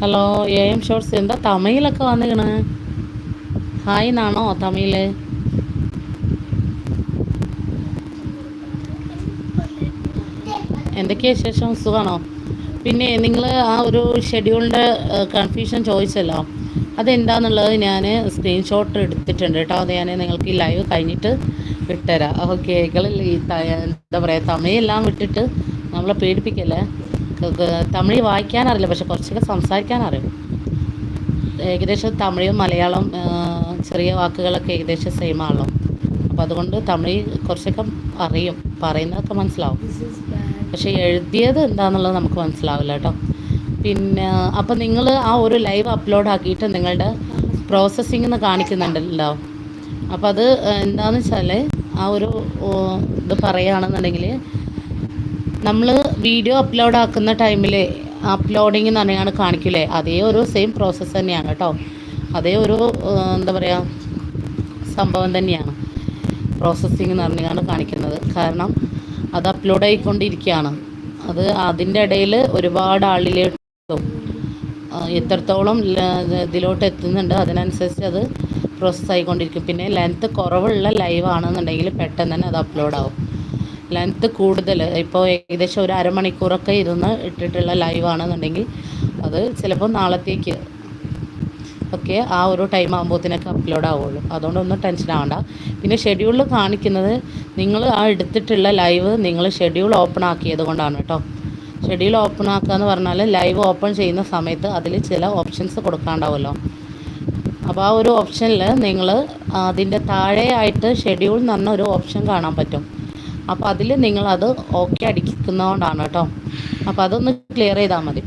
Hello A M shorts എന്താ തമിഴിലൊക്കെ വന്നിക്കണ്? Hi എന്നാണോ തമിഴിൽ എന്തൊക്കെയാ വിശേഷം? സുഖമാണോ പിന്നെ നിങ്ങൾ ആ ഒരു ഷെഡ്യൂളിന്റെ കൺഫ്യൂഷൻ ചോദിച്ചല്ലോ. അതെന്താണെന്നുള്ളത് ഞാൻ സ്ക്രീൻഷോട്ട് എടുത്തിട്ടുണ്ട് കേട്ടോ. അത് ഞാൻ നിങ്ങൾക്ക് ഈ ലൈവ് കഴിഞ്ഞിട്ട് വിട്ടുതരാം ഓക്കെ നിങ്ങൾ ഈ എന്താ പറയുക തമിഴെല്ലാം വിട്ടിട്ട് നമ്മളെ പേടിപ്പിക്കല്ലേ? തമിഴ് വായിക്കാനറിയില്ല പക്ഷെ കുറച്ചൊക്കെ സംസാരിക്കാനറിയും. ഏകദേശം തമിഴും മലയാളം ചെറിയ വാക്കുകളൊക്കെ ഏകദേശം സെയിം ആണല്ലോ. അപ്പം അതുകൊണ്ട് തമിഴ് കുറച്ചൊക്കെ അറിയും പറയുന്നതൊക്കെ മനസ്സിലാവും. പക്ഷേ എഴുതിയത് എന്താണെന്നുള്ളത് നമുക്ക് മനസ്സിലാവില്ല കേട്ടോ. പിന്നെ അപ്പം നിങ്ങൾ ആ ഒരു ലൈവ് അപ്ലോഡ് ആക്കിയിട്ട് നിങ്ങളുടെ പ്രോസസ്സിംഗ് എന്ന് കാണിക്കുന്നുണ്ടല്ലോ. അപ്പോൾ അത് എന്താണെന്ന് വെച്ചാൽ ആ ഒരു ഇത് പറയുകയാണെന്നുണ്ടെങ്കിൽ നമ്മൾ വീഡിയോ അപ്ലോഡ് ആക്കുന്ന ടൈമിൽ അപ്ലോഡിങ് എന്ന് പറഞ്ഞാണ് കാണിക്കില്ലേ? അതേ ഒരു സെയിം പ്രോസസ്സ് തന്നെയാണ് കേട്ടോ അതേ ഒരു എന്താ പറയുക സംഭവം തന്നെയാണ്. പ്രോസസ്സിങ് എന്ന് പറഞ്ഞാണ് കാണിക്കുന്നത്. കാരണം അത് അപ്ലോഡ് ആയിക്കൊണ്ടിരിക്കുകയാണ് അത് അതിന്റെ ഇടയിൽ ഒരുപാട് ആളിലേക്ക് എത്രത്തോളം ഇതിലോട്ട് എത്തുന്നുണ്ട് അതിനനുസരിച്ച് അത് പ്രോസസ്സായിക്കൊണ്ടിരിക്കും പിന്നെ ലെങ്ത്ത് കുറവുള്ള ലൈവ് ആണെന്നുണ്ടെങ്കിൽ പെട്ടെന്ന് തന്നെ അത് അപ്ലോഡ് ആവും. ലെങ്ത്ത് കൂടുതൽ ഇപ്പോൾ ഏകദേശം ഒരു അരമണിക്കൂറൊക്കെ ഇരുന്ന് ഇട്ടിട്ടുള്ള ലൈവാണെന്നുണ്ടെങ്കിൽ അത് ചിലപ്പോൾ നാളത്തേക്ക് ഒക്കെ ആ ഒരു ടൈം ആകുമ്പോഴത്തേനൊക്കെ അപ്ലോഡ് ആവുള്ളൂ. അതുകൊണ്ടൊന്നും ടെൻഷൻ ആവണ്ട. പിന്നെ ഷെഡ്യൂളിൽ കാണിക്കുന്നത് നിങ്ങൾ ആ എടുത്തിട്ടുള്ള ലൈവ് നിങ്ങൾ ഷെഡ്യൂൾ ഓപ്പൺ ആക്കിയത് കൊണ്ടാണ് കേട്ടോ ഷെഡ്യൂൾ ഓപ്പൺ ആക്കുക എന്ന് പറഞ്ഞാൽ ലൈവ് ഓപ്പൺ ചെയ്യുന്ന സമയത്ത് അതിൽ ചില ഓപ്ഷൻസ് കൊടുക്കാണ്ടാവുമല്ലോ അപ്പോൾ ആ ഒരു ഓപ്ഷനിൽ നിങ്ങൾ അതിന്റെ താഴെയായിട്ട് ഷെഡ്യൂൾ എന്ന് പറഞ്ഞ ഒരു ഓപ്ഷൻ കാണാൻ പറ്റും. അപ്പോൾ അതിൽ നിങ്ങളത് ഓക്കെ അടിക്കുന്നതുകൊണ്ടാണ് കേട്ടോ. അപ്പോൾ അതൊന്ന് ക്ലിയർ ചെയ്താൽ മതി.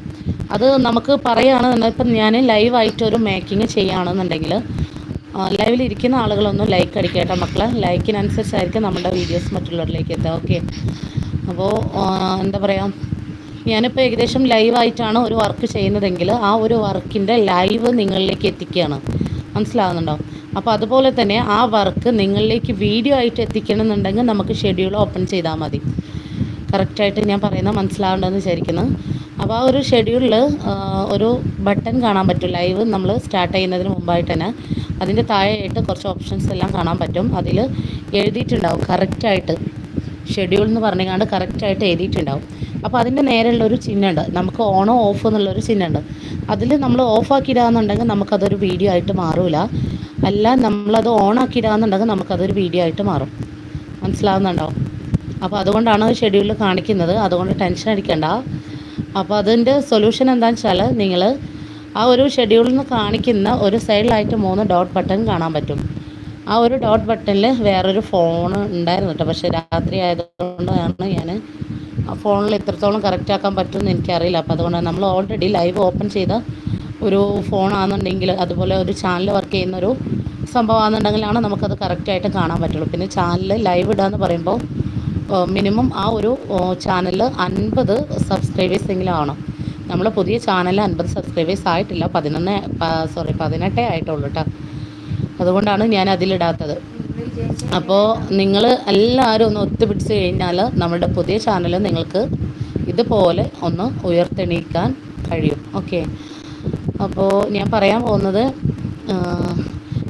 അത് നമുക്ക് പറയുകയാണെന്നുണ്ടെങ്കിൽ ഇപ്പം ഞാൻ ലൈവായിട്ട് ഒരു മേക്കിംഗ് ചെയ്യുകയാണെന്നുണ്ടെങ്കിൽ ലൈവിൽ ഇരിക്കുന്ന ആളുകളൊന്നും ലൈക്ക് അടിക്കുക കേട്ടോ മക്കളെ. ലൈക്കിനനുസരിച്ചായിരിക്കും നമ്മുടെ വീഡിയോസ് മറ്റുള്ളവരിലേക്ക് എത്തുക. ഓക്കെ അപ്പോൾ എന്താ പറയുക ഞാനിപ്പോൾ ഏകദേശം ലൈവായിട്ടാണ് ഒരു വർക്ക് ചെയ്യുന്നതെങ്കിൽ ആ ഒരു വർക്കിന്റെ ലൈവ് നിങ്ങളിലേക്ക് എത്തിക്കുകയാണ്. മനസ്സിലാകുന്നുണ്ടോ അപ്പോൾ അതുപോലെ തന്നെ ആ വർക്ക് നിങ്ങളിലേക്ക് വീഡിയോ ആയിട്ട് എത്തിക്കണം എന്നുണ്ടെങ്കിൽ നമുക്ക് ഷെഡ്യൂൾ ഓപ്പൺ ചെയ്താൽ മതി. കറക്റ്റായിട്ട് ഞാൻ പറയുന്നത് മനസ്സിലാവേണ്ടതെന്ന് വിചാരിക്കുന്നു. അപ്പോൾ ആ ഒരു ഷെഡ്യൂളിൽ ഒരു ബട്ടൺ കാണാൻ പറ്റും. ലൈവ് നമ്മൾ സ്റ്റാർട്ട് ചെയ്യുന്നതിന് മുമ്പായിട്ട് തന്നെ. അതിന്റെ താഴെയായിട്ട് കുറച്ച് ഓപ്ഷൻസ് എല്ലാം കാണാൻ പറ്റും. അതിൽ എഴുതിയിട്ടുണ്ടാവും. കറക്റ്റായിട്ട് ഷെഡ്യൂൾ എന്ന് പറഞ്ഞുകൊണ്ട് കറക്റ്റായിട്ട് എഴുതിയിട്ടുണ്ടാവും. അപ്പോൾ അതിന്റെ നേരെയുള്ള ഒരു ചിഹ്നമുണ്ട്. നമുക്ക് ഓണോ ഓഫ് എന്നുള്ളൊരു ചിഹ്നമുണ്ട്. അതിൽ നമ്മൾ ഓഫാക്കിയിടാന്നുണ്ടെങ്കിൽ നമുക്കതൊരു വീഡിയോ ആയിട്ട് മാറൂല. അല്ല നമ്മളത് ഓണാക്കിയിടാന്നുണ്ടെങ്കിൽ നമുക്കതൊരു വീഡിയോ ആയിട്ട് മാറും. മനസ്സിലാവുന്നുണ്ടോ? അപ്പോൾ അതുകൊണ്ടാണ് ഷെഡ്യൂളിൽ കാണിക്കുന്നത്. അതുകൊണ്ട് ടെൻഷൻ അടിക്കണ്ട. അപ്പോൾ അതിന്റെ സൊല്യൂഷൻ എന്താണെന്ന് വെച്ചാൽ നിങ്ങൾ ആ ഒരു ഷെഡ്യൂളിൽ നിന്ന് കാണിക്കുന്ന ഒരു സൈഡിലായിട്ട് മൂന്ന് ഡോട്ട് ബട്ടൺ കാണാൻ പറ്റും. ആ ഒരു ഡോട്ട് ബട്ടണിൽ വേറൊരു ഫോൺ ഉണ്ടായിരുന്നു കേട്ടോ പക്ഷേ രാത്രി ആയതുകൊണ്ടാണ് ഞാൻ ഫോണിൽ എത്രത്തോളം കറക്റ്റ് ആക്കാൻ പറ്റുമെന്ന് എനിക്കറിയില്ല. അപ്പോൾ അതുകൊണ്ട് നമ്മൾ ഓൾറെഡി ലൈവ് ഓപ്പൺ ചെയ്ത ഒരു ഫോണാണെന്നുണ്ടെങ്കിൽ അതുപോലെ ഒരു ചാനൽ വർക്ക് ചെയ്യുന്ന ഒരു സംഭവമാണെന്നുണ്ടെങ്കിലാണ് നമുക്കത് കറക്റ്റായിട്ട് കാണാൻ പറ്റുള്ളൂ. പിന്നെ ചാനൽ ലൈവ് ഇടുക എന്ന് പറയുമ്പോൾ മിനിമം ആ ഒരു ചാനലിൽ അൻപത് സബ്സ്ക്രൈബേഴ്സ് എങ്കിലും ആവണം. നമ്മൾ പുതിയ ചാനൽ അൻപത് സബ്സ്ക്രൈബേഴ്സ് ആയിട്ടില്ല പതിനൊന്ന് സോറി പതിനെട്ടേ ആയിട്ടുള്ളൂ കേട്ടോ അതുകൊണ്ടാണ് ഞാൻ അതിലിടാത്തത്. അപ്പോൾ നിങ്ങൾ എല്ലാവരും ഒന്ന് ഒത്തുപിടിച്ച് കഴിഞ്ഞാൽ നമ്മുടെ പുതിയ ചാനൽ നിങ്ങൾക്ക് ഇതുപോലെ ഒന്ന് ഉയർത്തെണീക്കാൻ കഴിയും. ഓക്കെ അപ്പോൾ ഞാൻ പറയാൻ പോകുന്നത്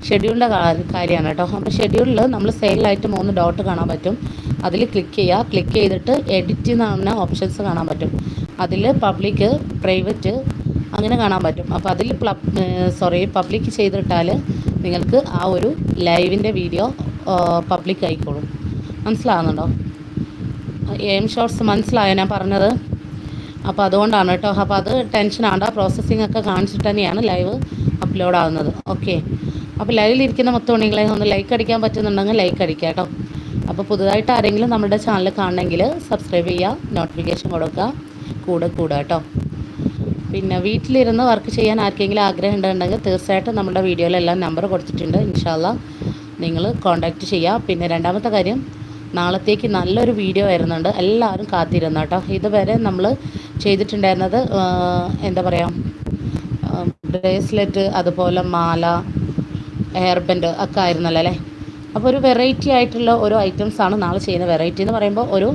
ഷെഡ്യൂളിന്റെ കാര്യമാണ് കേട്ടോ. അപ്പോൾ ഷെഡ്യൂളിൽ നമ്മൾ സെയിലായിട്ട് മൂന്ന് ഡോട്ട് കാണാൻ പറ്റും. അതിൽ ക്ലിക്ക് ചെയ്യുക ക്ലിക്ക് ചെയ്തിട്ട് എഡിറ്റ് എന്ന് പറഞ്ഞ ഓപ്ഷൻസ് കാണാൻ പറ്റും. അതിൽ പബ്ലിക് പ്രൈവറ്റ് അങ്ങനെ കാണാൻ പറ്റും. അപ്പോൾ അതിൽ സോറി പബ്ലിക് ചെയ്തിട്ടാൽ നിങ്ങൾക്ക് ആ ഒരു ലൈവിന്റെ വീഡിയോ പബ്ലിക് ആയിക്കോളും. മനസ്സിലാകുന്നുണ്ടോ എം ഷോർട്സ് മനസ്സിലായോ ഞാൻ പറഞ്ഞത്? അപ്പോൾ അതുകൊണ്ടാണ് കേട്ടോ. അപ്പോൾ അത് ടെൻഷൻ ആണ്ട പ്രോസസ്സിംഗ് ഒക്കെ കാണിച്ചിട്ട് തന്നെയാണ് ലൈവ് അപ്ലോഡ് ആവുന്നത്. ഓക്കെ അപ്പോൾ ലൈവിലിരിക്കുന്ന മൊത്തം ഉണ്ടെങ്കിൽ ഒന്ന് ലൈക്ക് അടിക്കാൻ പറ്റുന്നുണ്ടെങ്കിൽ ലൈക്ക് അടിക്കുക കേട്ടോ. അപ്പോൾ പുതുതായിട്ട് ആരെങ്കിലും നമ്മുടെ ചാനൽ കാണണമെങ്കിൽ സബ്സ്ക്രൈബ് ചെയ്യുക നോട്ടിഫിക്കേഷൻ കൊടുക്കുക കൂടെ കൂടുക കേട്ടോ. പിന്നെ വീട്ടിലിരുന്ന് വർക്ക് ചെയ്യാൻ ആർക്കെങ്കിലും ആഗ്രഹം ഉണ്ടെങ്കിൽ തീർച്ചയായിട്ടും നമ്മുടെ വീഡിയോയിലെല്ലാം നമ്പർ കൊടുത്തിട്ടുണ്ട്. ഇൻഷാല്ല നിങ്ങൾ കോൺടാക്റ്റ് ചെയ്യുക പിന്നെ രണ്ടാമത്തെ കാര്യം നാളത്തേക്ക് നല്ലൊരു വീഡിയോ വരുന്നുണ്ട്. എല്ലാവരും കാത്തിരുന്നു കേട്ടോ. ഇതുവരെ നമ്മൾ ചെയ്തിട്ടുണ്ടായിരുന്നത് എന്താ പറയുക ബ്രേസ്ലെറ്റ് അതുപോലെ മാല ഹെയർ ബാൻഡ് ഒക്കെ ആയിരുന്നല്ലോ അല്ലേ? അപ്പോൾ ഒരു വെറൈറ്റി ആയിട്ടുള്ള ഓരോ ഐറ്റംസാണ് നാളെ ചെയ്യുന്ന വെറൈറ്റി എന്ന് പറയുമ്പോൾ ഒരു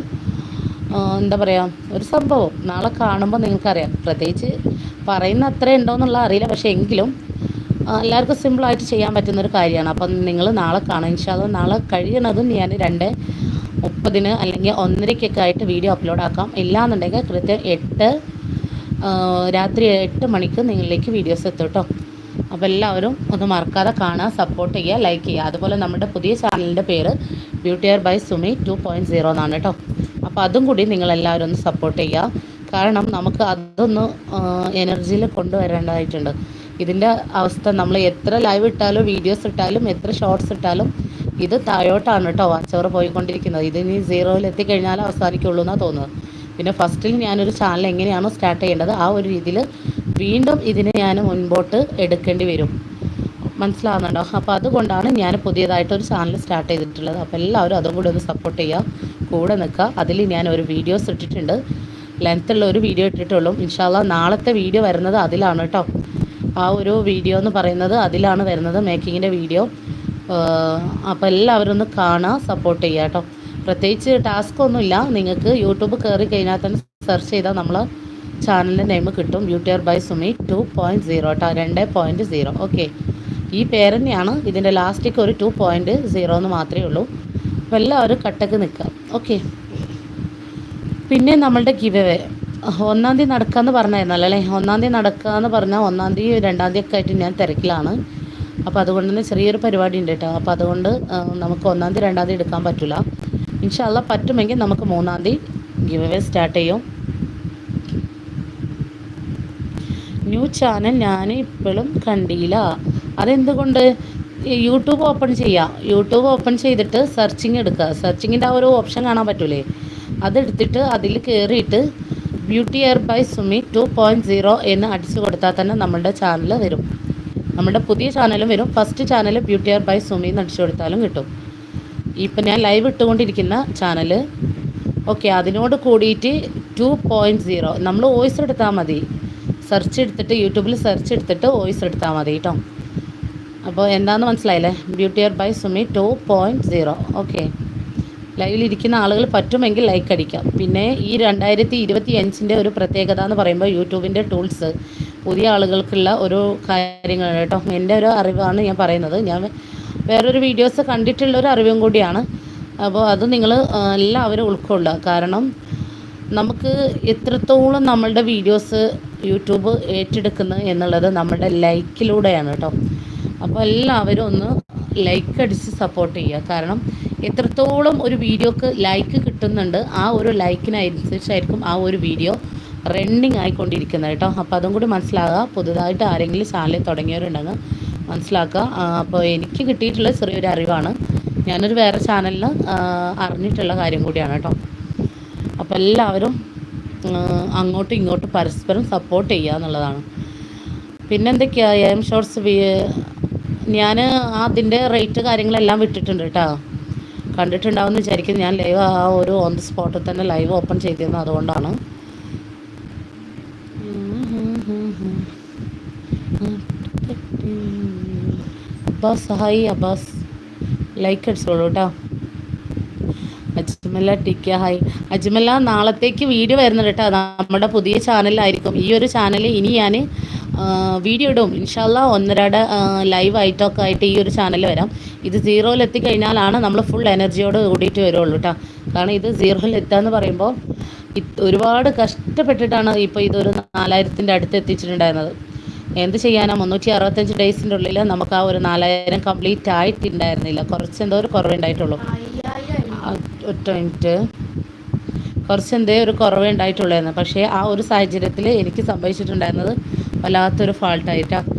എന്താ പറയുക ഒരു സംഭവം. നാളെ കാണുമ്പോൾ നിങ്ങൾക്കറിയാം. പ്രത്യേകിച്ച് പറയുന്ന അത്ര ഉണ്ടോയെന്നുള്ള അറിയില്ല. പക്ഷേ എങ്കിലും എല്ലാവർക്കും സിമ്പിളായിട്ട് ചെയ്യാൻ പറ്റുന്നൊരു കാര്യമാണ്. അപ്പം നിങ്ങൾ നാളെ കാണാം. ഇൻഷാല്ല നാളെ കഴിയണതും ഞാൻ രണ്ട് മുപ്പതിന് അല്ലെങ്കിൽ ഒന്നരയ്ക്കൊക്കെ ആയിട്ട് വീഡിയോ അപ്ലോഡ് ആക്കാം. ഇല്ലാന്നുണ്ടെങ്കിൽ കൃത്യം എട്ട് രാത്രി എട്ട് മണിക്ക് നിങ്ങളിലേക്ക് വീഡിയോസ് എത്തും കേട്ടോ അപ്പോൾ എല്ലാവരും ഒന്ന് മറക്കാതെ കാണുക സപ്പോർട്ട് ചെയ്യുക ലൈക്ക് ചെയ്യുക. അതുപോലെ നമ്മുടെ പുതിയ ചാനലിന്റെ പേര് beauty R by Sumi two point zero എന്നാണ് കേട്ടോ അപ്പോൾ അതും കൂടി നിങ്ങളെല്ലാവരും ഒന്ന് സപ്പോർട്ട് ചെയ്യുക. കാരണം നമുക്ക് അതൊന്ന് എനർജിയിൽ കൊണ്ടുവരേണ്ടതായിട്ടുണ്ട്. ഇതിന്റെ അവസ്ഥ നമ്മൾ എത്ര ലൈവ് ഇട്ടാലും വീഡിയോസ് ഇട്ടാലും എത്ര ഷോർട്സ് ഇട്ടാലും ഇത് താഴോട്ടാണ് കേട്ടോ വാച്ചവർ പോയിക്കൊണ്ടിരിക്കുന്നത്. ഇത് ഇനി സീറോയിൽ എത്തിക്കഴിഞ്ഞാൽ അവസാനിക്കുള്ളൂ എന്നാണ് തോന്നുന്നത്. പിന്നെ ഫസ്റ്റിൽ ഞാനൊരു ചാനൽ എങ്ങനെയാണോ സ്റ്റാർട്ട് ചെയ്യേണ്ടത് ആ ഒരു രീതിയിൽ വീണ്ടും ഇതിനെ ഞാൻ മുൻപോട്ട് എടുക്കേണ്ടി വരും. മനസ്സിലാവുന്നുണ്ടോ? അപ്പോൾ അതുകൊണ്ടാണ് ഞാൻ പുതിയതായിട്ടൊരു ചാനൽ സ്റ്റാർട്ട് ചെയ്തിട്ടുള്ളത്. അപ്പോൾ എല്ലാവരും അതും കൂടി ഒന്ന് സപ്പോർട്ട് ചെയ്യുക കൂടെ നിൽക്കുക അതിൽ ഞാൻ ഒരു വീഡിയോസ് ഇട്ടിട്ടുണ്ട്. ലെങ്ത്തുള്ള ഒരു വീഡിയോ ഇട്ടിട്ടുള്ളൂ. ഇൻഷാല്ല നാളത്തെ വീഡിയോ വരുന്നത് അതിലാണ് കേട്ടോ ആ ഒരു വീഡിയോ എന്ന് പറയുന്നത് അതിലാണ് വരുന്നത് മേക്കിങ്ങിന്റെ വീഡിയോ അപ്പോൾ എല്ലാവരും ഒന്ന് കാണുക സപ്പോർട്ട് ചെയ്യുക കേട്ടോ. പ്രത്യേകിച്ച് ടാസ്ക് ഒന്നുമില്ല നിങ്ങൾക്ക് യൂട്യൂബ് കയറി കഴിഞ്ഞാൽ തന്നെ സെർച്ച് ചെയ്താൽ നമ്മൾ ചാനലിന്റെ നെയിം കിട്ടും. Beauty air by Sumi two point zero കേട്ടോ രണ്ട് പോയിന്റ് സീറോ ഓക്കെ ഈ പേര് തന്നെയാണ് ഇതിന്റെ ലാസ്റ്റിക്ക് ഒരു ടു പോയിന്റ് സീറോ എന്ന് മാത്രമേ ഉള്ളൂ. അപ്പോൾ എല്ലാവരും കട്ടക്ക് നിൽക്കുക. ഓക്കെ പിന്നെ നമ്മളുടെ ഗിവ് ഒന്നാം തീയതി നടക്കാമെന്ന് പറഞ്ഞായിരുന്നല്ലോ അല്ലേ? ഒന്നാം തീയതി നടക്കാമെന്ന് പറഞ്ഞാൽ ഒന്നാം തീയതി രണ്ടാം തീയതി ഒക്കെ ആയിട്ട് ഞാൻ തിരക്കിലാണ്. അപ്പോൾ അതുകൊണ്ട് തന്നെ ചെറിയൊരു പരിപാടി ഉണ്ട് കേട്ടോ. അപ്പോൾ അതുകൊണ്ട് നമുക്ക് ഒന്നാം തീയതി രണ്ടാം തീയതി എടുക്കാൻ പറ്റില്ല ഇൻഷാല്ല പറ്റുമെങ്കിൽ നമുക്ക് മൂന്നാം തീയതി ഗിവ് അവേ സ്റ്റാർട്ട് ചെയ്യും. ന്യൂ ചാനൽ ഞാൻ ഇപ്പോഴും കണ്ടില്ല അതെന്തുകൊണ്ട്? യൂട്യൂബ് ഓപ്പൺ ചെയ്യാം. യൂട്യൂബ് ഓപ്പൺ ചെയ്തിട്ട് സെർച്ചിങ് എടുക്കുക സെർച്ചിങ്ങിന്റെ ആ ഒരു ഓപ്ഷൻ കാണാൻ പറ്റൂലേ? അതെടുത്തിട്ട് അതിൽ കയറിയിട്ട് beauty air by Sumi two point zero എന്ന് അടിച്ചു കൊടുത്താൽ തന്നെ നമ്മുടെ ചാനൽ വരും. നമ്മുടെ പുതിയ ചാനലും വരും. First channel beauty air by Sumi എന്ന് അടിച്ചു കൊടുത്താലും കിട്ടും. ഇപ്പം ഞാൻ ലൈവ് ഇട്ടുകൊണ്ടിരിക്കുന്ന ചാനൽ ഓക്കെ അതിനോട് കൂടിയിട്ട് ടു പോയിന്റ് സീറോ നമ്മൾ വോയിസ് എടുത്താൽ മതി. സെർച്ച് എടുത്തിട്ട് യൂട്യൂബിൽ സെർച്ച് എടുത്തിട്ട് വോയിസ് എടുത്താൽ മതി കേട്ടോ അപ്പോൾ എന്താണെന്ന് മനസ്സിലായില്ലേ? Beauty air by Sumi two point zero okay ലൈവിലിരിക്കുന്ന ആളുകൾ പറ്റുമെങ്കിൽ ലൈക്ക് അടിക്കാം. പിന്നെ ഈ രണ്ടായിരത്തി ഇരുപത്തി അഞ്ചിന്റെ ഒരു പ്രത്യേകത എന്ന് പറയുമ്പോൾ യൂട്യൂബിന്റെ ടൂൾസ് പുതിയ ആളുകൾക്കുള്ള ഒരു കാര്യങ്ങളാണ് കേട്ടോ. എന്റെ ഒരു അറിവാണ് ഞാൻ പറയുന്നത്. ഞാൻ വേറൊരു വീഡിയോസ് കണ്ടിട്ടുള്ള ഒരു അറിവും കൂടിയാണ്. അപ്പോൾ അത് നിങ്ങൾ എല്ലാവരും ഉൾക്കൊള്ളുക. കാരണം നമുക്ക് എത്രത്തോളം നമ്മളുടെ വീഡിയോസ് യൂട്യൂബ് ഏറ്റെടുക്കുന്നത് എന്നുള്ളത് നമ്മുടെ ലൈക്കിലൂടെയാണ് കേട്ടോ. അപ്പോൾ എല്ലാവരും ഒന്ന് ലൈക്ക് അടിച്ച് സപ്പോർട്ട് ചെയ്യുക. കാരണം എത്രത്തോളം ഒരു വീഡിയോക്ക് ലൈക്ക് കിട്ടുന്നുണ്ട് ആ ഒരു ലൈക്കിനനുസരിച്ചായിരിക്കും ആ ഒരു വീഡിയോ റണ്ണിങ് ആയിക്കൊണ്ടിരിക്കുന്നത് കേട്ടോ. അപ്പോൾ അതും കൂടി മനസ്സിലാകുക പുതുതായിട്ട് ആരെങ്കിലും ചാനൽ തുടങ്ങിയവരുണ്ടെങ്കിൽ മനസ്സിലാക്കുക. അപ്പോൾ എനിക്ക് കിട്ടിയിട്ടുള്ള ചെറിയൊരു അറിവാണ്. ഞാനൊരു വേറെ ചാനലിൽ അറിഞ്ഞിട്ടുള്ള കാര്യം കൂടിയാണ് കേട്ടോ. അപ്പോൾ എല്ലാവരും അങ്ങോട്ടും ഇങ്ങോട്ടും പരസ്പരം സപ്പോർട്ട് ചെയ്യുക എന്നുള്ളതാണ്. പിന്നെന്തൊക്കെയാണ് എം ഷോർട്സ് ഞാൻ അതിന്റെ റേറ്റ് കാര്യങ്ങളെല്ലാം വിട്ടിട്ടുണ്ട് കേട്ടോ. കണ്ടിട്ടുണ്ടാവുമെന്ന് വിചാരിക്കും ഞാൻ ലൈവ് ആ ഒരു ഓൺ ദി സ്പോട്ടിൽ തന്നെ ലൈവ് ഓപ്പൺ ചെയ്തിരുന്നു അതുകൊണ്ടാണ്. അബ്ബാസ് ഹായ് അബ്ബാസ്. ലൈക്ക് അടിച്ചോളൂ കേട്ടോ അജ്മല ടിക്ക ഹായ് അജ്മല നാളത്തേക്ക് വീഡിയോ വരുന്നുണ്ട് കേട്ടോ നമ്മുടെ പുതിയ ചാനലായിരിക്കും ഈ ഒരു ചാനൽ ഇനി ഞാൻ വീഡിയോ ഇടും. ഇൻഷാല്ല ഒന്നരയുടെ ലൈവ് ആയിട്ടൊക്കെ ആയിട്ട് ഈ ഒരു ചാനൽ വരാം. ഇത് സീറോയിൽ എത്തിക്കഴിഞ്ഞാലാണ് നമ്മൾ ഫുൾ എനർജിയോട് കൂടിയിട്ട് വരുള്ളൂ കേട്ടോ കാരണം ഇത് സീറോയിൽ എത്തുക പറയുമ്പോൾ ഒരുപാട് കഷ്ടപ്പെട്ടിട്ടാണ് ഇപ്പോൾ ഇതൊരു നാലായിരത്തിന്റെ അടുത്ത് എത്തിച്ചിട്ടുണ്ടായിരുന്നത്. എന്ത് ചെയ്യാനാ? മുന്നൂറ്റി അറുപത്തഞ്ച് ഡേയ്സിന്റെ ഉള്ളിൽ നമുക്ക് ആ ഒരു നാലായിരം കംപ്ലീറ്റ് ആയിട്ടുണ്ടായിരുന്നില്ല. കുറച്ച് എന്തോ ഒരു കുറവുണ്ടായിട്ടുള്ളൂ ഒറ്റ മിനിറ്റ് കുറച്ച് എന്തേ ഒരു കുറവേ ഉണ്ടായിട്ടുള്ളായിരുന്നു. പക്ഷേ ആ ഒരു സാഹചര്യത്തിൽ എനിക്ക് സംഭവിച്ചിട്ടുണ്ടായിരുന്നത് വല്ലാത്തൊരു ഫാൾട്ടായിട്ടാണ്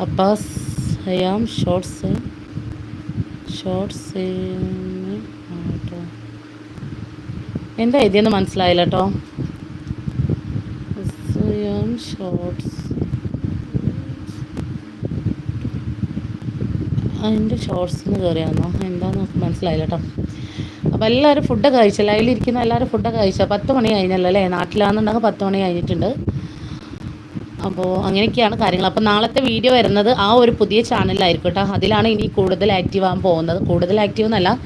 അബ്ബാസ് ഹയാം ഷോർട്സ് ഷോർട്സ് എന്താ എഴുതിയെന്ന് മനസ്സിലായില്ല കേട്ടോ ഷോർട്സ് അതിന്റെ ഷോർട്സിന് കയറിയാന്നോ എന്താന്ന് മനസ്സിലായില്ല കേട്ടോ അപ്പോൾ എല്ലാവരും ഫുഡ് കഴിച്ചു. ലൈലിരിക്കുന്ന എല്ലാവരും ഫുഡ് കഴിച്ചോ. പത്ത് മണി കഴിഞ്ഞല്ലോ അല്ലേ? നാട്ടിലാണെന്നുണ്ടെങ്കിൽ പത്ത് മണി കഴിഞ്ഞിട്ടുണ്ട്. അപ്പോൾ അങ്ങനെയൊക്കെയാണ് കാര്യങ്ങൾ. അപ്പോൾ നാളത്തെ വീഡിയോ വരുന്നത് ആ ഒരു പുതിയ ചാനലിലായിരിക്കും കേട്ടോ. അതിലാണ് ഇനി കൂടുതൽ ആക്റ്റീവ് ആകാൻ പോകുന്നത്. കൂടുതൽ ആക്റ്റീവ് എന്നല്ല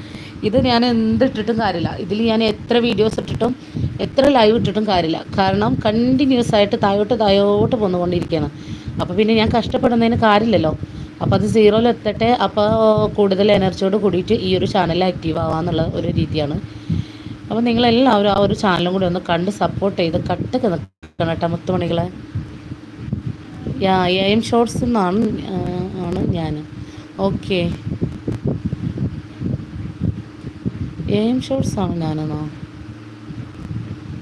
ഇത് ഞാൻ എന്തിട്ടിട്ടും കാര്യമില്ല. ഇതിൽ ഞാൻ എത്ര വീഡിയോസ് ഇട്ടിട്ടും എത്ര ലൈവ് ഇട്ടിട്ടും കാര്യമില്ല. കാരണം കണ്ടിന്യൂസ് ആയിട്ട് താഴോട്ട് താഴോട്ട് പോന്നുകൊണ്ടിരിക്കുകയാണ്. അപ്പോൾ പിന്നെ ഞാൻ കഷ്ടപ്പെടുന്നതിന് കാര്യമില്ലല്ലോ. അപ്പോൾ അത് സീറോയിൽ എത്തട്ടെ. അപ്പോൾ കൂടുതൽ എനർജിയോട് കൂടിയിട്ട് ഈ ഒരു ചാനൽ ആക്റ്റീവ് ആവാന്നുള്ള ഒരു രീതിയാണ്. അപ്പോൾ നിങ്ങളെല്ലാവരും ആ ഒരു ചാനലും കൂടി ഒന്ന് കണ്ട് സപ്പോർട്ട് ചെയ്ത് കട്ടൊക്കെ നിൽക്കണം കേട്ടോ മുത്തുമണികളെ. യാ എം ഷോർട്സ് എന്നാണ് ആണ് ഞാൻ. ഓക്കെ എം ഷോർട്സ് ആണ് ഞാനെന്നോ.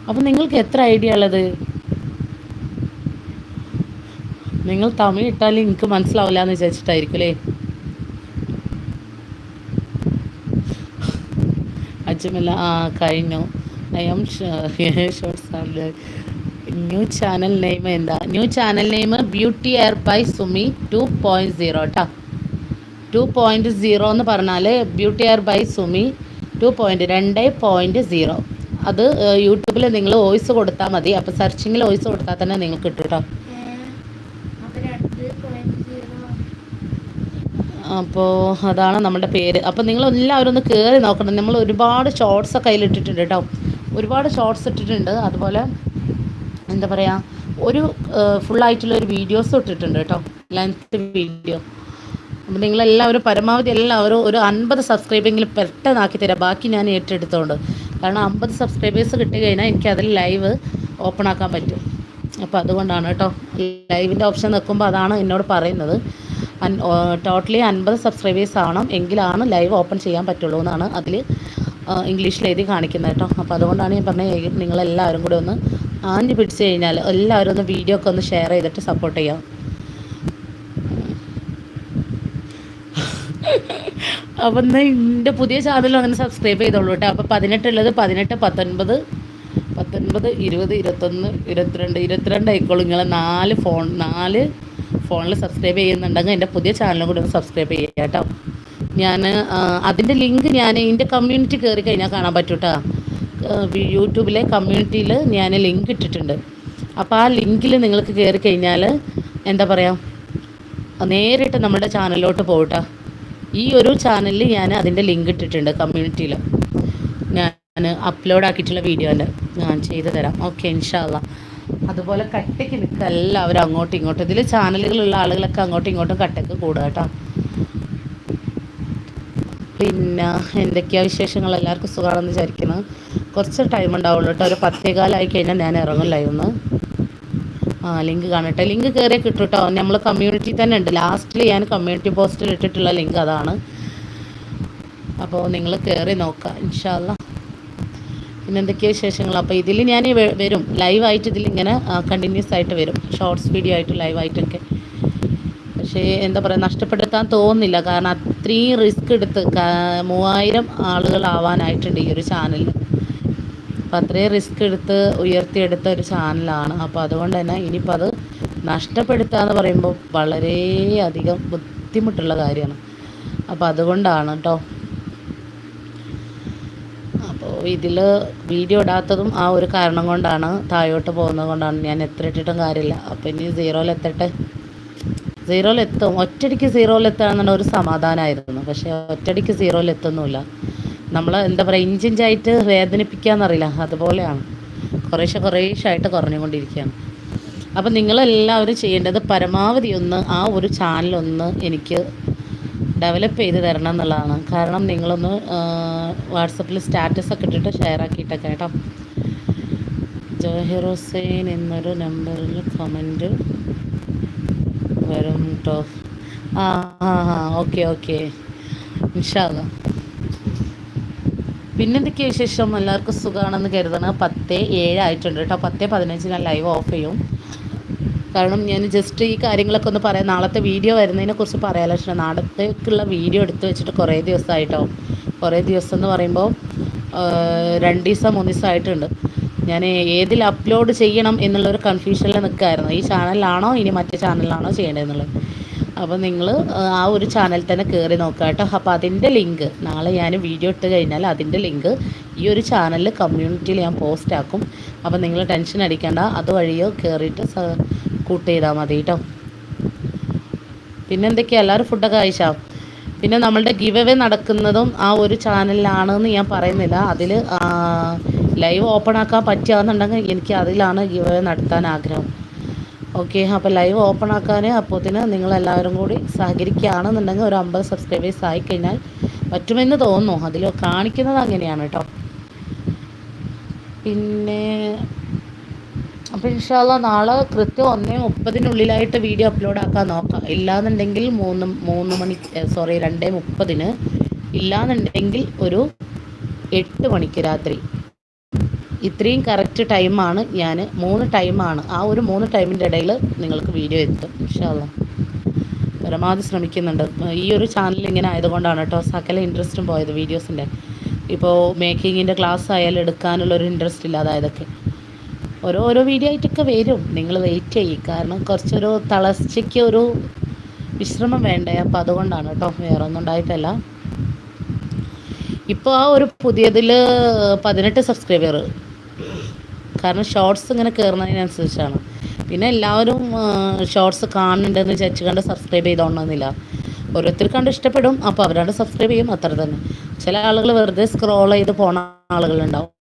അപ്പം നിങ്ങൾക്ക് എത്ര ഐഡിയ ഉള്ളത്? നിങ്ങൾ തമിഴ് ഇട്ടാൽ എനിക്ക് മനസ്സിലാവില്ല എന്ന് വിചാരിച്ചിട്ടായിരിക്കും അല്ലേ അജ്മല ആ കഴിഞ്ഞു. I M shorts new channel name എന്താ? New channel name beauty air by Sumi two point zero കേട്ടോ ടു പോയിന്റ് സീറോ എന്ന് പറഞ്ഞാൽ beauty air by Sumi two point രണ്ട് പോയിന്റ് സീറോ. അത് യൂട്യൂബിൽ നിങ്ങൾ വോയിസ് കൊടുത്താൽ മതി. അപ്പോൾ സെർച്ചിങ്ങിൽ വോയിസ് കൊടുത്താൽ തന്നെ നിങ്ങൾക്ക് കിട്ടും കേട്ടോ അപ്പോൾ അതാണ് നമ്മുടെ പേര്. അപ്പോൾ നിങ്ങൾ എല്ലാവരും ഒന്ന് കയറി നോക്കണം. നമ്മൾ ഒരുപാട് ഷോർട്സ് ഒക്കെ അതിലിട്ടിട്ടുണ്ട് കേട്ടോ ഒരുപാട് ഷോർട്സ് ഇട്ടിട്ടുണ്ട്. അതുപോലെ എന്താ പറയുക ഒരു ഫുള്ളായിട്ടുള്ള ഒരു വീഡിയോസ് ഇട്ടിട്ടുണ്ട് കേട്ടോ ലെങ്ത് വീഡിയോ അപ്പോൾ നിങ്ങളെല്ലാവരും പരമാവധി എല്ലാവരും ഒരു അൻപത് സബ്സ്ക്രൈബെങ്കിലും പെട്ടെന്നാക്കി തരാം. ബാക്കി ഞാൻ ഏറ്റെടുത്തോണ്ട്. കാരണം അമ്പത് സബ്സ്ക്രൈബേഴ്സ് കിട്ടി കഴിഞ്ഞാൽ എനിക്ക് അതിൽ ലൈവ് ഓപ്പൺ ആക്കാൻ പറ്റും. അപ്പോൾ അതുകൊണ്ടാണ് കേട്ടോ ലൈവിന്റെ ഓപ്ഷൻ നിൽക്കുമ്പോൾ അതാണ് എന്നോട് പറയുന്നത്. ടോട്ടലി അൻപത് സബ്സ്ക്രൈബേഴ്സ് ആവണം എങ്കിലാണ് ലൈവ് ഓപ്പൺ ചെയ്യാൻ പറ്റുള്ളൂ എന്നാണ് അതിൽ ഇംഗ്ലീഷിൽ എഴുതി കാണിക്കുന്നത് കേട്ടോ. അപ്പോൾ അതുകൊണ്ടാണ് ഞാൻ പറഞ്ഞത് നിങ്ങളെല്ലാവരും കൂടെ ഒന്ന് ആഞ്ഞു പിടിച്ച് കഴിഞ്ഞാൽ എല്ലാവരും ഒന്ന് വീഡിയോ ഒക്കെ ഒന്ന് ഷെയർ ചെയ്തിട്ട് സപ്പോർട്ട് ചെയ്യാം. അപ്പം എന്നാൽ എന്റെ പുതിയ ചാനലും അങ്ങനെ സബ്സ്ക്രൈബ് ചെയ്തോളൂ കേട്ടോ. അപ്പോൾ പതിനെട്ടുള്ളത് പതിനെട്ട് പത്തൊൻപത് പത്തൊൻപത് ഇരുപത് ഇരുപത്തൊന്ന് ഇരുപത്തിരണ്ട് ഇരുപത്തിരണ്ട് ആയിക്കോളും. നിങ്ങൾ നാല് ഫോൺ നാല് ഫോണിൽ സബ്സ്ക്രൈബ് ചെയ്യുന്നുണ്ടെങ്കിൽ എന്റെ പുതിയ ചാനലും കൂടി ഒന്ന് സബ്സ്ക്രൈബ് ചെയ്യുക കേട്ടോ. ഞാൻ അതിന്റെ ലിങ്ക് ഞാൻ എന്റെ കമ്മ്യൂണിറ്റി കയറി കഴിഞ്ഞാൽ കാണാൻ പറ്റൂട്ടോ. യൂട്യൂബിലെ കമ്മ്യൂണിറ്റിയിൽ ഞാൻ ലിങ്ക് ഇട്ടിട്ടുണ്ട്. അപ്പോൾ ആ ലിങ്കിൽ നിങ്ങൾക്ക് കയറി കഴിഞ്ഞാൽ എന്താ പറയുക നേരിട്ട് നമ്മുടെ ചാനലിലോട്ട് പോകട്ടോ ഈ ഒരു ചാനലിൽ ഞാൻ അതിന്റെ ലിങ്ക് ഇട്ടിട്ടുണ്ട് കമ്മ്യൂണിറ്റിയിൽ ഞാൻ അപ്ലോഡ് ആക്കിയിട്ടുള്ള വീഡിയോന്റെ ഞാൻ ചെയ്തു തരാം. ഓക്കെ ഇൻഷാല്ല അതുപോലെ കട്ടയ്ക്ക് നിൽക്കുക. എല്ലാവരും അങ്ങോട്ടും ഇങ്ങോട്ടും. ഇതിൽ ചാനലുകളുള്ള ആളുകളൊക്കെ അങ്ങോട്ടും ഇങ്ങോട്ടും കട്ടയ്ക്ക് കൂടുക കേട്ടോ. പിന്നെ എന്തൊക്കെയാ വിശേഷങ്ങൾ? എല്ലാവർക്കും സുഖമാണെന്ന് വിചാരിക്കുന്നത് കുറച്ച് ടൈം ഉണ്ടാവുള്ളൂ കേട്ടോ. ഒരു പത്തേകാലായി കഴിഞ്ഞാൽ ഞാൻ ഇറങ്ങും ലൈവെന്ന് ആ ലിങ്ക് കാണട്ടെ. ലിങ്ക് കയറിയാൽ കിട്ടും കേട്ടോ. നമ്മൾ കമ്മ്യൂണിറ്റി തന്നെ ഉണ്ട്. ലാസ്റ്റിൽ ഞാൻ കമ്മ്യൂണിറ്റി പോസ്റ്റിൽ ഇട്ടിട്ടുള്ള ലിങ്ക് അതാണ്. അപ്പോൾ നിങ്ങൾ കയറി നോക്കുക. ഇൻഷാല്ല പിന്നെ എന്തൊക്കെയാണ് വിശേഷങ്ങൾ. അപ്പോൾ ഇതിൽ ഞാൻ വരും. ലൈവായിട്ട് ഇതിലിങ്ങനെ കണ്ടിന്യൂസ് ആയിട്ട് വരും. ഷോർട്സ് വീഡിയോ ആയിട്ട് ലൈവായിട്ടൊക്കെ പക്ഷേ എന്താ പറയുക നഷ്ടപ്പെടുത്താൻ തോന്നുന്നില്ല. കാരണം അത്രയും റിസ്ക് എടുത്ത് മൂവായിരം ആളുകളാവാനായിട്ടുണ്ട് ഈ ഒരു ചാനൽ അപ്പം അത്രയും റിസ്ക് എടുത്ത് ഉയർത്തിയെടുത്ത ഒരു ചാനലാണ് അപ്പോൾ അതുകൊണ്ട് തന്നെ ഇനിയിപ്പോൾ അത് നഷ്ടപ്പെടുത്തുക എന്ന് പറയുമ്പോൾ വളരെയധികം ബുദ്ധിമുട്ടുള്ള കാര്യമാണ്. അപ്പോൾ അതുകൊണ്ടാണ് കേട്ടോ ഇതിൽ വീഡിയോ ഇടാത്തതും ആ ഒരു കാരണം കൊണ്ടാണ് താഴോട്ട് പോകുന്നത് കൊണ്ടാണ് ഞാൻ എത്ര ഇട്ടിട്ടും കാര്യമില്ല. അപ്പം ഇനി സീറോയിലെത്തട്ടെ സീറോയിലെത്തും ഒറ്റടിക്ക് സീറോയിലെത്താണെന്നുള്ള ഒരു സമാധാനമായിരുന്നു പക്ഷേ ഒറ്റടിക്ക് സീറോയിലെത്തുന്നില്ല നമ്മൾ എന്താ പറയുക ഇഞ്ചിഞ്ചായിട്ട് വേദനിപ്പിക്കാന്നറിയില്ല. അതുപോലെയാണ്. കുറേശ്ശെ കുറേശ്ശായിട്ട് കുറഞ്ഞുകൊണ്ടിരിക്കുകയാണ്. അപ്പം നിങ്ങളെല്ലാവരും ചെയ്യേണ്ടത് പരമാവധി ഒന്ന് ആ ഒരു ചാനലൊന്ന് എനിക്ക് ഡെവലപ്പ് ചെയ്ത് തരണം എന്നുള്ളതാണ്. കാരണം നിങ്ങളൊന്ന് വാട്സപ്പിൽ സ്റ്റാറ്റസൊക്കെ ഇട്ടിട്ട് ഷെയർ ആക്കിയിട്ടൊക്കെ കേട്ടോ. ജോഹിർ ഹുസൈൻ എന്നൊരു നമ്പറിൽ കമന്റ് വരും കേട്ടോ ആ ആ ആ ഓക്കെ ഓക്കെ ഇൻഷാല്ല പിന്നെന്തൊക്കെയാണ് വിശേഷം? എല്ലാവർക്കും സുഖമാണെന്ന് കരുതണം പത്ത് ഏഴായിട്ടുണ്ട് കേട്ടോ പത്ത് ഞാൻ ലൈവ് ഓഫ് ചെയ്യും. കാരണം ഞാൻ ജസ്റ്റ് ഈ കാര്യങ്ങളൊക്കെ ഒന്ന് പറയാം. നാളത്തെ വീഡിയോ വരുന്നതിനെ കുറിച്ച് പറയാമല്ലോ പക്ഷേ നാളത്തേക്കുള്ള വീഡിയോ എടുത്തു വെച്ചിട്ട് കുറേ ദിവസമായിട്ടോ? കുറേ ദിവസം എന്ന് പറയുമ്പോൾ രണ്ട് ദിവസം മൂന്ന് ദിവസം ആയിട്ടുണ്ട്. ഞാൻ ഏതിൽ അപ്ലോഡ് ചെയ്യണം എന്നുള്ളൊരു കൺഫ്യൂഷനിൽ നിൽക്കുമായിരുന്നു ഈ ചാനലിലാണോ ഇനി മറ്റേ ചാനലിലാണോ ചെയ്യേണ്ടതെന്നുള്ളത്. അപ്പോൾ നിങ്ങൾ ആ ഒരു ചാനൽ തന്നെ കയറി നോക്കുക കേട്ടോ. അപ്പോൾ അതിന്റെ ലിങ്ക് നാളെ ഞാൻ വീഡിയോ ഇട്ട് കഴിഞ്ഞാൽ അതിന്റെ ലിങ്ക് ഈ ഒരു ചാനലിൽ കമ്മ്യൂണിറ്റിയിൽ ഞാൻ പോസ്റ്റ് ആക്കും. അപ്പോൾ നിങ്ങൾ ടെൻഷൻ അടിക്കേണ്ട. അതുവഴിയോ കയറിയിട്ട് കൂട്ട് ചെയ്താൽ മതി കേട്ടോ പിന്നെ എന്തൊക്കെയാണ് എല്ലാവരും ഫുഡൊക്കെ കഴിച്ചാൽ പിന്നെ നമ്മളുടെ ഗിവ് അവേ നടക്കുന്നതും ആ ഒരു ചാനലിലാണെന്ന് ഞാൻ പറയുന്നില്ല. അതിൽ ലൈവ് ഓപ്പൺ ആക്കാൻ പറ്റുകയെന്നുണ്ടെങ്കിൽ എനിക്ക് അതിലാണ് ഗിവ് അവേ നടത്താൻ ആഗ്രഹം. ഓക്കെ അപ്പോൾ ലൈവ് ഓപ്പൺ ആക്കാൻ അപ്പോത്തിന് നിങ്ങളെല്ലാവരും കൂടി സഹകരിക്കുകയാണെന്നുണ്ടെങ്കിൽ ഒരു അമ്പത് സബ്സ്ക്രൈബേഴ്സ് ആയിക്കഴിഞ്ഞാൽ പറ്റുമെന്ന് തോന്നുന്നു. അതിൽ കാണിക്കുന്നത് അങ്ങനെയാണ് കേട്ടോ പിന്നെ അപ്പോൾ ഇൻഷാല്ല നാളെ കൃത്യം ഒന്നേ മുപ്പതിനുള്ളിലായിട്ട് വീഡിയോ അപ്ലോഡ് ആക്കാൻ നോക്കാം. ഇല്ലാന്നുണ്ടെങ്കിൽ മൂന്ന് മൂന്ന് മണി സോറി രണ്ടേ മുപ്പതിന്. ഇല്ലാന്നുണ്ടെങ്കിൽ ഒരു എട്ട് മണിക്ക് രാത്രി. ഇത്രയും കറക്റ്റ് ടൈമാണ് ഞാൻ മൂന്ന് ടൈമാണ്. ആ ഒരു മൂന്ന് ടൈമിന്റെ ഇടയിൽ നിങ്ങൾക്ക് വീഡിയോ എത്തും ഇൻഷാല്ല പരമാവധി ശ്രമിക്കുന്നുണ്ട്. ഈ ഒരു ചാനൽ ഇങ്ങനെ ആയതുകൊണ്ടാണ് കേട്ടോ സകല ഇൻട്രസ്റ്റും പോയത് വീഡിയോസിന്റെ ഇപ്പോൾ മേക്കിങ്ങിന്റെ ക്ലാസ് ആയാലും എടുക്കാനുള്ളൊരു ഇൻട്രസ്റ്റ് ഇല്ല അതായതൊക്കെ ഓരോ ഓരോ വീഡിയോ ആയിട്ടൊക്കെ വരും. നിങ്ങൾ വെയിറ്റ് ചെയ്യും. കാരണം കുറച്ചൊരു തളർച്ചയ്ക്ക് ഒരു വിശ്രമം വേണ്ടേ? അപ്പോൾ അതുകൊണ്ടാണ് കേട്ടോ. വേറെ ഒന്നും ഉണ്ടായിട്ടല്ല. ഇപ്പോൾ ആ ഒരു പുതിയതിൽ പതിനെട്ട് സബ്സ്ക്രൈബർ കാരണം ഷോർട്സ് ഇങ്ങനെ കയറുന്നതിനനുസരിച്ചാണ് പിന്നെ എല്ലാവരും ഷോർട്സ് കാണുന്നുണ്ടെന്ന് വിചാരിച്ച് കണ്ട് സബ്സ്ക്രൈബ് ചെയ്തോണമെന്നില്ല ഓരോരുത്തർ കണ്ട് ഇഷ്ടപ്പെടും. അപ്പോൾ അവരാണ്ട് സബ്സ്ക്രൈബ് ചെയ്യും. അത്ര തന്നെ. ചില ആളുകൾ വെറുതെ സ്ക്രോൾ ചെയ്ത് പോണ ആളുകളുണ്ടാവും.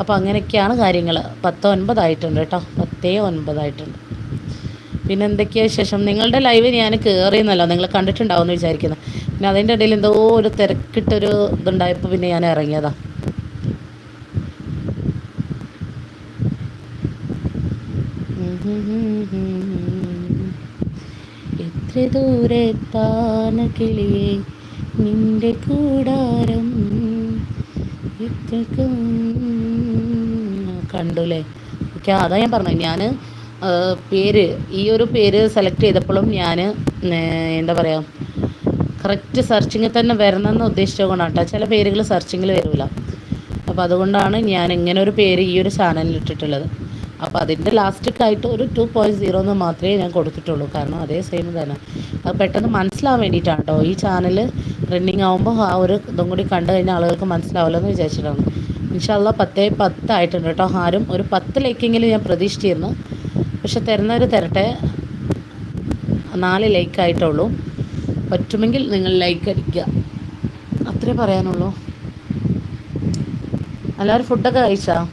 അപ്പോൾ അങ്ങനെയൊക്കെയാണ് കാര്യങ്ങൾ പത്ത് ഒൻപതായിട്ടുണ്ട് കേട്ടോ. പത്തേ ഒൻപതായിട്ടുണ്ട്. പിന്നെ എന്തൊക്കെയാണ് ശേഷം നിങ്ങളുടെ ലൈവ് ഞാൻ കയറിയെന്നല്ലോ നിങ്ങൾ കണ്ടിട്ടുണ്ടാവുമെന്ന് വിചാരിക്കുന്നത് പിന്നെ അതിന്റെ ഇടയിൽ എന്തോ ഒരു തിരക്കിട്ടൊരു ഇതുണ്ടായപ്പോൾ പിന്നെ ഞാൻ ഇറങ്ങിയതാ. എത്ര ദൂരത്താണ് കിളിയെ നിന്റെ കൂടാരം. കണ്ടുല്ലേ? ഓക്കെ അതാ ഞാൻ പറഞ്ഞത് ഞാൻ പേര് ഈ ഒരു പേര് സെലക്ട് ചെയ്തപ്പോഴും ഞാൻ എന്താ പറയുക കറക്റ്റ് സെർച്ചിങ്ങിൽ തന്നെ വരണമെന്ന് ഉദ്ദേശിച്ചുകൊണ്ടാണ് കേട്ടോ ചില പേരുകൾ സെർച്ചിങ്ങിൽ വരില്ല അപ്പോൾ അതുകൊണ്ടാണ് ഞാൻ ഇങ്ങനെ ഒരു പേര് ഈ ഒരു ചാനലിൽ ഇട്ടിട്ടുള്ളത്. അപ്പോൾ അതിന്റെ ലാസ്റ്റിക്കായിട്ട് ഒരു ടു പോയിന്റ് സീറോ എന്ന് മാത്രമേ ഞാൻ കൊടുത്തിട്ടുള്ളൂ. കാരണം അതേ സെയിം തന്നെ. അത് പെട്ടെന്ന് മനസ്സിലാവാൻ വേണ്ടിയിട്ടാണ് കേട്ടോ ഈ ചാനൽ റണ്ണിങ് ആകുമ്പോൾ ആ ഒരു ഇതും കൂടി കണ്ടു കഴിഞ്ഞാൽ ആളുകൾക്ക് മനസ്സിലാവില്ല എന്ന് വിചാരിച്ചിട്ടാണ്. ഇൻഷാല്ല പത്തേ പത്തായിട്ടുണ്ട് കേട്ടോ ആരും. ഒരു പത്ത് ലൈക്കെങ്കിലും ഞാൻ പ്രതീക്ഷിച്ചിരുന്നു. പക്ഷെ തരുന്നവർ തരട്ടെ. നാല് ലൈക്ക് ആയിട്ടുള്ളൂ. പറ്റുമെങ്കിൽ നിങ്ങൾ ലൈക്ക് അടിക്കുക. അത്രേ പറയാനുള്ളൂ. എല്ലാവരും ഫുഡൊക്കെ കഴിച്ചാ?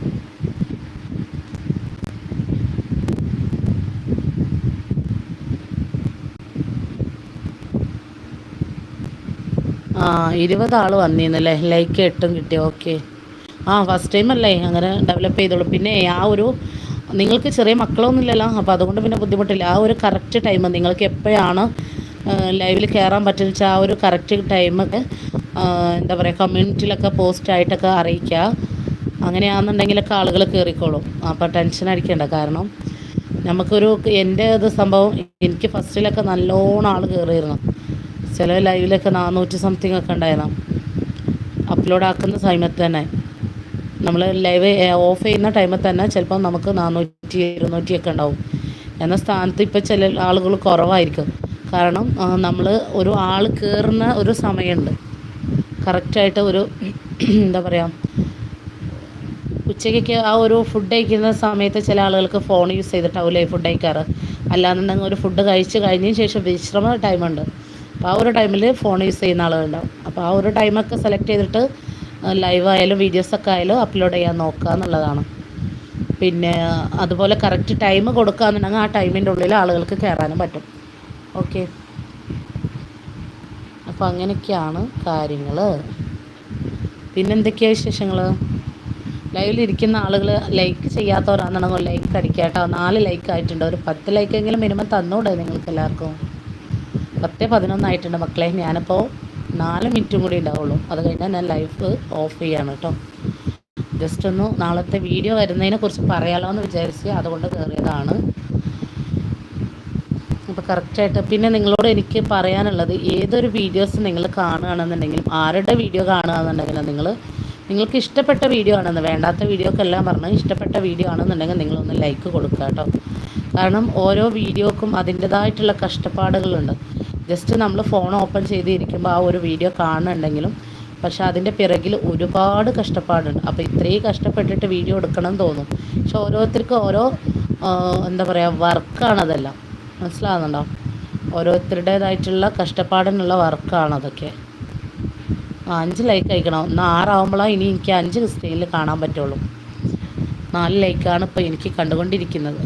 ആ ഇരുപത് ആൾ വന്നിരുന്നല്ലേ? ലൈക്ക് എട്ടും കിട്ടി ഓക്കെ ആ ഫസ്റ്റ് ടൈം അല്ലേ? അങ്ങനെ ഡെവലപ്പ് ചെയ്തോളൂ. പിന്നെ ആ ഒരു നിങ്ങൾക്ക് ചെറിയ മക്കളൊന്നുമില്ലല്ലോ? അപ്പോൾ അതുകൊണ്ട് പിന്നെ ബുദ്ധിമുട്ടില്ല. ആ ഒരു കറക്റ്റ് ടൈം നിങ്ങൾക്ക് എപ്പോഴാണ് ലൈവിൽ കയറാൻ പറ്റുന്ന വെച്ചാൽ ആ ഒരു കറക്റ്റ് ടൈമൊക്കെ എന്താ പറയുക കമ്മ്യൂണിറ്റിയിലൊക്കെ പോസ്റ്റായിട്ടൊക്കെ അറിയിക്കുക. അങ്ങനെയാണെന്നുണ്ടെങ്കിലൊക്കെ ആളുകൾ കയറിക്കോളും അപ്പോൾ ടെൻഷൻ അടിക്കേണ്ട. കാരണം നമുക്കൊരു എന്റെ ഇത് സംഭവം എനിക്ക് ഫസ്റ്റിലൊക്കെ നല്ലോണം ആൾ കയറിയിരുന്നു ചില ലൈവിലൊക്കെ നാനൂറ്റി സംതിങ് ഒക്കെ ഉണ്ടായിരുന്നു. അപ്ലോഡ് ആക്കുന്ന സമയത്ത് തന്നെ. നമ്മൾ ലൈവ് ഓഫ് ചെയ്യുന്ന ടൈമിൽ തന്നെ ചിലപ്പോൾ നമുക്ക് നാനൂറ്റി ഇരുന്നൂറ്റിയൊക്കെ ഉണ്ടാവും. എന്ന സ്ഥാനത്ത് ഇപ്പോൾ ചില ആളുകൾ കുറവായിരിക്കും. കാരണം നമ്മൾ ഒരു ആൾ കയറുന്ന ഒരു സമയമുണ്ട്. കറക്റ്റായിട്ട് ഒരു എന്താ പറയുക ഉച്ചയ്ക്കൊക്കെ ആ ഒരു ഫുഡ് കഴിക്കുന്ന സമയത്ത് ചില ആളുകൾക്ക് ഫോൺ യൂസ് ചെയ്തിട്ടാവില്ലേ ഫുഡ് കഴിക്കാറ്. അല്ലാന്നുണ്ടെങ്കിൽ ഒരു ഫുഡ് കഴിച്ച് കഴിഞ്ഞതിന് ശേഷം വിശ്രമ ടൈമുണ്ട് അപ്പോൾ ആ ഒരു ടൈമിൽ ഫോൺ യൂസ് ചെയ്യുന്ന ആളുകളുണ്ടാവും. അപ്പോൾ ആ ഒരു ടൈമൊക്കെ സെലക്ട് ചെയ്തിട്ട് ലൈവ് ആയാലും വീഡിയോസൊക്കെ ആയാലും അപ്ലോഡ് ചെയ്യാൻ നോക്കുക എന്നുള്ളതാണ്. പിന്നെ അതുപോലെ കറക്റ്റ് ടൈം കൊടുക്കുകയെന്നുണ്ടെങ്കിൽ ആ ടൈമിന്റെ ഉള്ളിൽ ആളുകൾക്ക് കയറാനും പറ്റും. ഓക്കെ അപ്പോൾ അങ്ങനെയൊക്കെയാണ് കാര്യങ്ങൾ പിന്നെന്തൊക്കെയാണ് വിശേഷങ്ങൾ ലൈവിലിരിക്കുന്ന ആളുകൾ ലൈക്ക് ചെയ്യാത്തവരാണെന്നുണ്ടെങ്കിൽ ലൈക്ക് അടിക്കാട്ടോ നാല് ലൈക്ക് ആയിട്ടുണ്ട്. ഒരു പത്ത് ലൈക്കെങ്കിലും മിനിമം തന്നൂടെ നിങ്ങൾക്ക് എല്ലാവർക്കും? പത്ത് പതിനൊന്നായിട്ടുണ്ട് മക്കളെ. ഞാനിപ്പോൾ നാല് മിനിറ്റും കൂടി ഉണ്ടാവുള്ളൂ. അത് കഴിഞ്ഞാൽ ഞാൻ ലൈഫ് ഓഫ് ചെയ്യാണ് കേട്ടോ ജസ്റ്റ് ഒന്ന് നാളത്തെ വീഡിയോ വരുന്നതിനെ കുറിച്ച് പറയാലോ എന്ന് വിചാരിച്ച് അതുകൊണ്ട് കയറിയതാണ് അപ്പോൾ കറക്റ്റായിട്ട് പിന്നെ നിങ്ങളോട് എനിക്ക് പറയാനുള്ളത് ഏതൊരു വീഡിയോസ് നിങ്ങൾ കാണുകയാണെന്നുണ്ടെങ്കിലും ആരുടെ വീഡിയോ കാണുകയാണെന്നുണ്ടെങ്കിലും നിങ്ങൾ നിങ്ങൾക്ക് ഇഷ്ടപ്പെട്ട വീഡിയോ ആണെന്ന് വേണ്ടാത്ത വീഡിയോക്കെല്ലാം പറഞ്ഞാൽ ഇഷ്ടപ്പെട്ട വീഡിയോ ആണെന്നുണ്ടെങ്കിൽ നിങ്ങളൊന്ന് ലൈക്ക് കൊടുക്കുക കേട്ടോ കാരണം ഓരോ വീഡിയോക്കും അതിന്റെതായിട്ടുള്ള കഷ്ടപ്പാടുകളുണ്ട്. ജസ്റ്റ് നമ്മൾ ഫോൺ ഓപ്പൺ ചെയ്തിരിക്കുമ്പോൾ ആ ഒരു വീഡിയോ കാണുന്നുണ്ടെങ്കിലും പക്ഷെ അതിന്റെ പിറകിൽ ഒരുപാട് കഷ്ടപ്പാടുണ്ട്. അപ്പോൾ ഇത്രയും കഷ്ടപ്പെട്ടിട്ട് വീഡിയോ എടുക്കണം എന്ന് തോന്നും. പക്ഷെ ഓരോരുത്തർക്കും ഓരോ എന്താ പറയുക വർക്കാണ് മനസ്സിലാകുന്നുണ്ടോ ഓരോരുത്തരുടേതായിട്ടുള്ള കഷ്ടപ്പാടിനുള്ള വർക്കാണ് അതൊക്കെ. അഞ്ച് ലൈക്ക് അയക്കണം. ഒന്ന് ആറാവുമ്പോഴാണ് ഇനി എനിക്ക് അഞ്ച് ക്രിസ്ത്യനിൽ കാണാൻ പറ്റുള്ളൂ. നാല് ലൈക്കാണ് ഇപ്പോൾ എനിക്ക് കണ്ടുകൊണ്ടിരിക്കുന്നത്.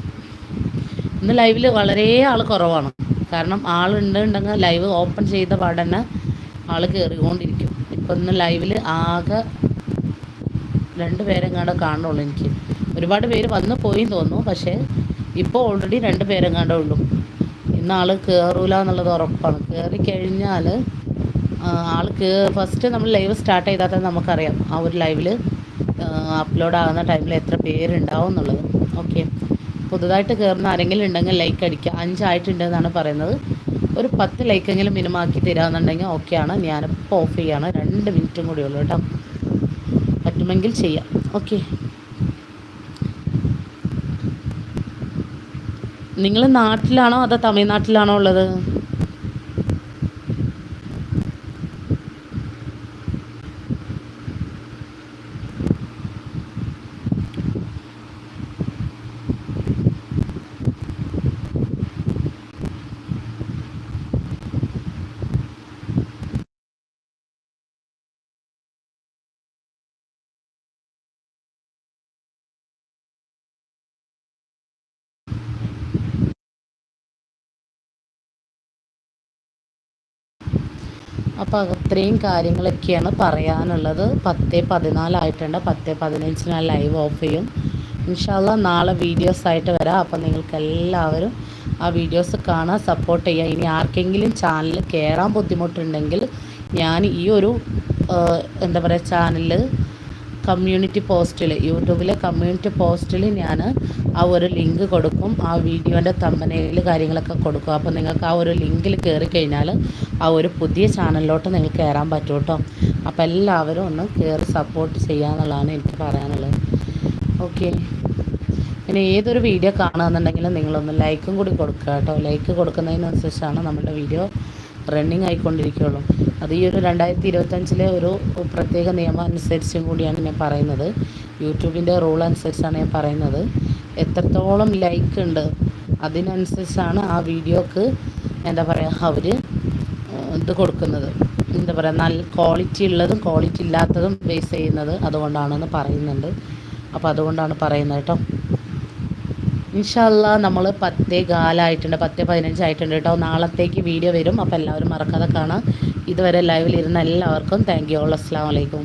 ഇന്ന് ലൈവിൽ വളരെ ആൾ കുറവാണ്. കാരണം ആളുണ്ടെങ്കിൽ ലൈവ് ഓപ്പൺ ചെയ്ത പാടന്നെ ആൾ കയറിക്കൊണ്ടിരിക്കും ഇപ്പം ഇന്ന് ലൈവിൽ ആകെ രണ്ട് പേരെങ്ങാണ്ട് കാണുള്ളൂ എനിക്ക്. ഒരുപാട് പേര് വന്ന് പോയി തോന്നുന്നു. പക്ഷേ ഇപ്പോൾ ഓൾറെഡി രണ്ട് പേരെങ്ങാണ്ടേ ഉള്ളൂ. ഇന്ന് ആൾ കയറൂല എന്നുള്ളത് ഉറപ്പാണ്. കയറി കഴിഞ്ഞാൽ ആൾ ഫസ്റ്റ് നമ്മൾ ലൈവ് സ്റ്റാർട്ട് ചെയ്താൽ തന്നെ നമുക്കറിയാം ആ ഒരു ലൈവിൽ അപ്ലോഡ് ആകുന്ന ടൈമിൽ എത്ര പേരുണ്ടാവും എന്നുള്ളത്. ഓക്കെ പുതുതായിട്ട് കയറുന്ന ആരെങ്കിലും ഉണ്ടെങ്കിൽ ലൈക്ക് അടിക്കുക. അഞ്ചായിട്ടുണ്ട് എന്നാണ് പറയുന്നത്. ഒരു പത്ത് ലൈക്കെങ്കിലും മിനിമം ആക്കി തരാമെന്നുണ്ടെങ്കിൽ ഓക്കെയാണ് ഞാനിപ്പോൾ ഓഫ് ചെയ്യാണ്. രണ്ട് മിനിറ്റും കൂടി ഉള്ളൂ കേട്ടോ. പറ്റുമെങ്കിൽ ചെയ്യാം. ഓക്കെ നിങ്ങൾ നാട്ടിലാണോ അതോ തമിഴ്നാട്ടിലാണോ ഉള്ളത്? അപ്പോൾ അത്രയും കാര്യങ്ങളൊക്കെയാണ് പറയാനുള്ളത്. പത്ത് പതിനാലായിട്ടുണ്ട് പത്ത് പതിനഞ്ചിന് ഞാൻ ലൈവ് ഓഫ് ചെയ്യും. ഇൻഷാല്ല നാളെ വീഡിയോസ് ആയിട്ട് വരാം. അപ്പോൾ നിങ്ങൾക്ക് എല്ലാവരും ആ വീഡിയോസ് കാണാൻ സപ്പോർട്ട് ചെയ്യുക ഇനി ആർക്കെങ്കിലും ചാനൽ കയറാൻ ബുദ്ധിമുട്ടുണ്ടെങ്കിൽ ഞാൻ ഈ ഒരു എന്താ പറയുക ചാനൽ കമ്മ്യൂണിറ്റി പോസ്റ്റിൽ യൂട്യൂബിലെ കമ്മ്യൂണിറ്റി പോസ്റ്റിൽ ഞാൻ ആ ഒരു ലിങ്ക് കൊടുക്കും. ആ വീഡിയോന്റെ തമ്പനയിൽ കാര്യങ്ങളൊക്കെ കൊടുക്കും. അപ്പോൾ നിങ്ങൾക്ക് ആ ഒരു ലിങ്കിൽ കയറി കഴിഞ്ഞാൽ ആ ഒരു പുതിയ ചാനലിലോട്ട് നിങ്ങൾക്ക് കയറാൻ പറ്റും കേട്ടോ അപ്പോൾ എല്ലാവരും ഒന്ന് കയറി സപ്പോർട്ട് ചെയ്യാന്നുള്ളതാണ് എനിക്ക് പറയാനുള്ളത്. ഓക്കെ പിന്നെ ഏതൊരു വീഡിയോ കാണുകയെന്നുണ്ടെങ്കിലും നിങ്ങളൊന്ന് ലൈക്കും കൂടി കൊടുക്കുക കേട്ടോ ലൈക്ക് കൊടുക്കുന്നതിനനുസരിച്ചാണ് നമ്മുടെ വീഡിയോ റണ്ണിങ് ആയിക്കൊണ്ടിരിക്കുകയുള്ളൂ. അത് ഈ ഒരു രണ്ടായിരത്തി ഇരുപത്തഞ്ചിലെ ഒരു പ്രത്യേക നിയമം അനുസരിച്ചും കൂടിയാണ് ഞാൻ പറയുന്നത്. യൂട്യൂബിന്റെ റൂൾ അനുസരിച്ചാണ് ഞാൻ പറയുന്നത്. എത്രത്തോളം ലൈക്ക് ഉണ്ട് അതിനനുസരിച്ചാണ് ആ വീഡിയോക്ക് എന്താ പറയുക അവർ ഇത് കൊടുക്കുന്നത്. എന്താ പറയുക നല്ല ക്വാളിറ്റി ഉള്ളതും ക്വാളിറ്റി ഇല്ലാത്തതും ബേസ് ചെയ്യുന്നത് അതുകൊണ്ടാണെന്ന് പറയുന്നുണ്ട്. അപ്പോൾ അതുകൊണ്ടാണ് പറയുന്നത് കേട്ടോ. ഇൻഷല്ല നമ്മൾ പത്തേ കാലായിട്ടുണ്ട് പത്തേ പതിനഞ്ചായിട്ടുണ്ട് കേട്ടോ. നാളത്തേക്ക് വീഡിയോ വരും അപ്പോൾ എല്ലാവരും മറക്കാതെ കാണാം. ഇതുവരെ ലൈവിൽ ഇരുന്ന എല്ലാവർക്കും താങ്ക് യു ഓൾ അസ്സാം വലൈക്കും